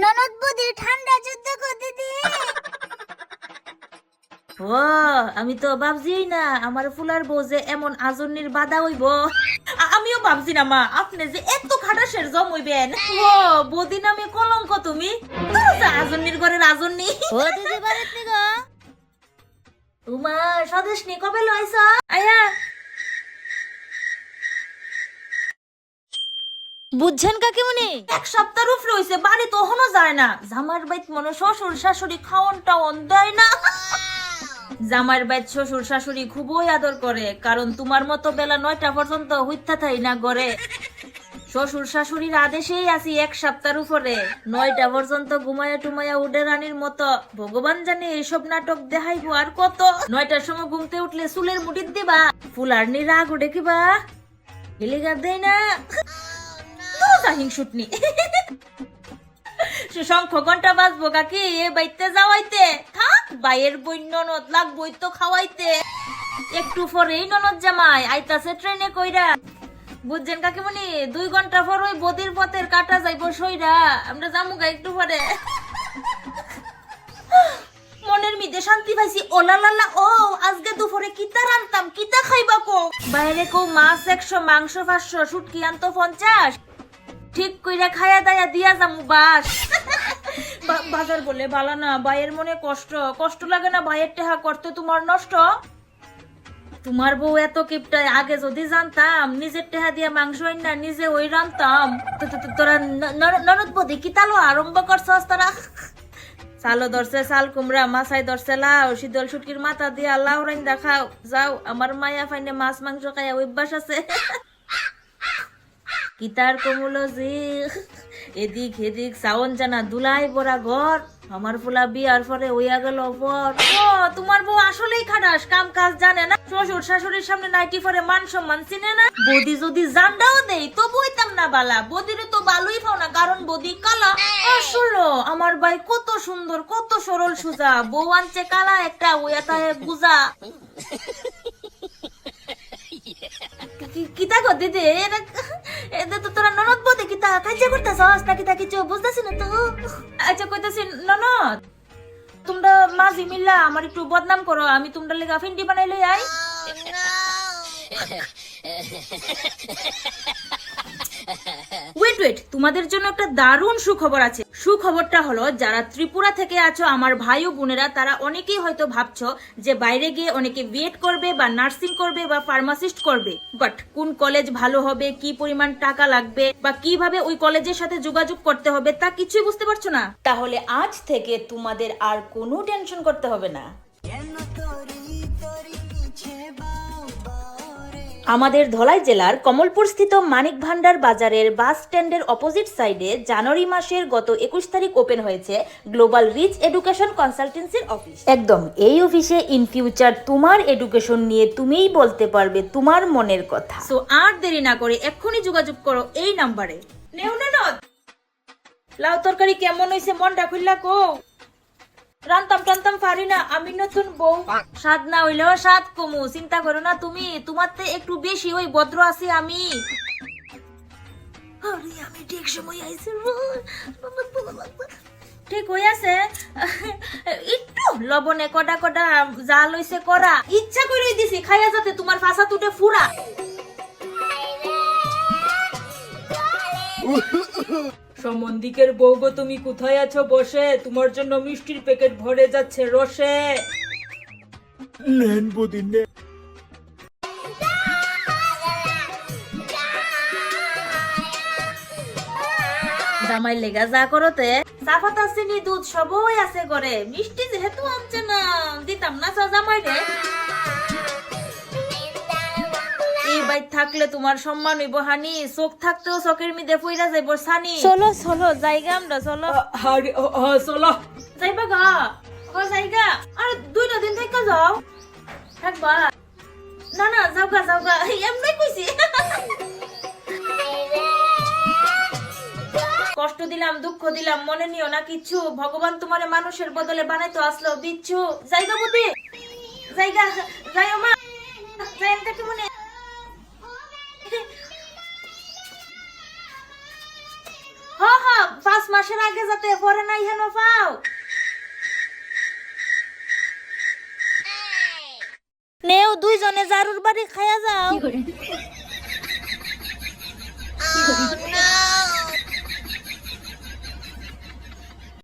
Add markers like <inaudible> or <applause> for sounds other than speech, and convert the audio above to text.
ননদ বদি ঠান্ডা যুদ্ধ করতে দিয়ে <laughs> ও আমি তো ভাবছিই না আমার ফুলার বউ যে এমন আজন্নির বাধা হইব। আমিও ভাবছি না মা আপনি যে এত খাটাসের জম হইবেন। ও বদি নামে কলঙ্ক তুমি? আজন্নির ঘরের আজন্নি ও দিদি বাড়িতে নি গো। তোমার স্বদেশ নি কবে লইছ? আয়া বুঝছেন কাকিমুনি? এক সপ্তাহের উপরে হইছে বাড়ি তখনও যায় না। জামার বাইত মনে শ্বশুর শাশুড়ি খাওয়ন টাওয়ন দেয় না। জামার বাইত শ্বশুর শাশুড়ি খুবই আদর করে, কারণ তোমার মতো বেলা নয়টা পর্যন্ত হইতা থাই না গড়ে শ্বশুর শাশুড়ির আদেশেই আছি এক সপ্তাহের উপরে নয়টা পর্যন্ত ঘুমায়া টুমায়া উডে রানীর মতো। ভগবান জানে এইসব নাটক দেখাইবো আর কত। নয়টার সময় ঘুমতে উঠলে চুলের মুটির দিবা। ফুলার নি রাগ উঠে কিবা গেলিগার দেয় না। শঙ্খ ঘণ্টা এ বাইতে যাওয়াইতে। থাক, বাইয়ের তো খাওয়াইতে। একটু ননদ জামাই আইতাছে ট্রেনে কইরা। বুঝছেন কাকিমণি, দুই ঘণ্টা পর ওই বদির পথের কাটা যাইব সইরা। আমরা যামুগা একটু পরে। মনের মিদে শান্তি পাইছি। ওলা লালা ও, আজকে দুপুরে কিতা রান্তাম কিতা খাইবা কো বাইরে কো মাছ একশো, মাংস পাঁচশো, শুটকি আনতো পঞ্চাশ। ঠিক কইরা খায়া দায়া দিয়া যামু, বাস। বাজার বলে বালা না, ভাইয়ের মনে কষ্ট। কষ্ট লাগে না ভাইয়ের টেহা করতে তোমার নষ্ট? তোমার বউ এত কিপটায় আগে যদি জানতাম, নিজের টেহা দিয়া মাংস না নিজে ওই রান্তাম। তোরা ননদ বদি, কি তালো আরম্ভ করছস তোরা? চালো ধরছে চাল কুমড়া, মাছাই ধরছে লাউ, শীতল শুটকির মাথা দিয়া লাউ রাইন দেখাও যাও, আমার মায়া ফাইনে মাছ মাংস খাইয়া অভ্যাস আছে। কিতার কমুলজি এদিক এদিক সাউন জানা দুলাই বড়া ঘর আমার ফুলা বিয়ার পরে হইয়া গেল পর ও তোমার বউ আসলেই খাটাস কাম কাজ জানে না শ্বশুর শাশুড়ির সামনে নাইটি পরে মান সম্মান চিনে না বদি যদি জান্ডাও দেই তো বইতাম না বালা বদিরে তো ভালোই পাও না কারণ বদি কালা আসলো আমার ভাই কত সুন্দর কত সরল সুজা বউ আনছে কালা একটা ওয়া তাহে গুজা কিতা গো দিদি এটা তো তোরা ননদ বলতে কিতা কাজে করতেছস? নাকি তা কিছু বুঝতেছি না তো? আচ্ছা কইতাছি ননদ তোমরা মাঝি মিল্লা আমার একটু বদনাম করো আমি তোমরা লেগা ফিন্ডি বানাই লই আই। ওয়েট ওয়েট তোমাদের জন্য একটা দারুণ সুখবর আছে। সুখবরটা হলো, যারা ত্রিপুরা থেকে আছো, আমার ভাই ও বোনেরা, তারা অনেকেই হয়তো ভাবছ যে বাইরে গিয়ে অনেকে বিএড করবে বা নার্সিং করবে বা ফার্মাসিস্ট করবে। বাট কোন কলেজ ভালো হবে, কি পরিমাণ টাকা লাগবে, বা কীভাবে ওই কলেজের সাথে যোগাযোগ করতে হবে, তা কিছুই বুঝতে পারছ না। তাহলে আজ থেকে তোমাদের আর কোনো টেনশন করতে হবে না। আমাদের ধলাই জেলার কমলপুর স্থিত মানিক ভান্ডার বাজারের বাস স্ট্যান্ডের অপোজিট সাইডে জানুয়ারি মাসের গত একুশ তারিখ ওপেন হয়েছে গ্লোবাল রিচ এডুকেশন কনসালটেন্সির অফিস একদম, এই অফিসে ইন ফিউচার তোমার এডুকেশন নিয়ে তুমিই বলতে পারবে তোমার মনের কথা। সো আর দেরি না করে এক্ষুনি যোগাযোগ করো এই নাম্বারে নেও না লাউ তরকারি কেমন হয়েছে মনটা খুললা কো? রান্তাম টান্তাম পারি না। আমি নতুন বউ। স্বাদ না হইলেও স্বাদ কমু। চিন্তা করো না তুমি। তোমার তো একটু বেশি ওই ভদ্র আছি আমি। আরে আমি ঠিক সময় আইছি ঠিক হই আছে একটু লবণে কটা কটা যা লইছে করা। ইচ্ছা করে দিছি খাইয়া যাতে তোমার ফাঁসা তুটে ফুরা। <laughs> সম্বন্ধিকের বউগো তুমি কোথায় আছো? বসে তোমার জন্য মিষ্টির প্যাকেট ভরে যাচ্ছে রসে। নেন বদিন জামাই লেগা যা করতে। চাপাতা চিনি দুধ সবই আছে করে মিষ্টি যেহেতু আনছে না দিতাম না চা জামাই রে বাইর থাকলে তোমার সম্মান হইব হানি। চোখ থাকতেও চোখের মিদে যাইব সানি। চলো চলো জায়গা আমরা চলো। আরে ও, ও, চলো। যাইবা গা। ও জায়গা আর দুইটা দিন থেকে যাও। থাকবা না না যাও গা যাও গা। এমনি কইছি। কষ্ট দিলাম দুঃখ দিলাম মনে নিও না কিচ্ছু ভগবান তোমারে মানুষের বদলে বানাইতো আসলো বিচ্ছু। জায়গা বুদ্ধি। জায়গা যাই মা। জায়গাটা কি মনে হ হ পাঁচ মাসের আগে যাতে পরে নাই হেন পাও। নেও দুইজনে জারুর বাড়ি খায়া যাও।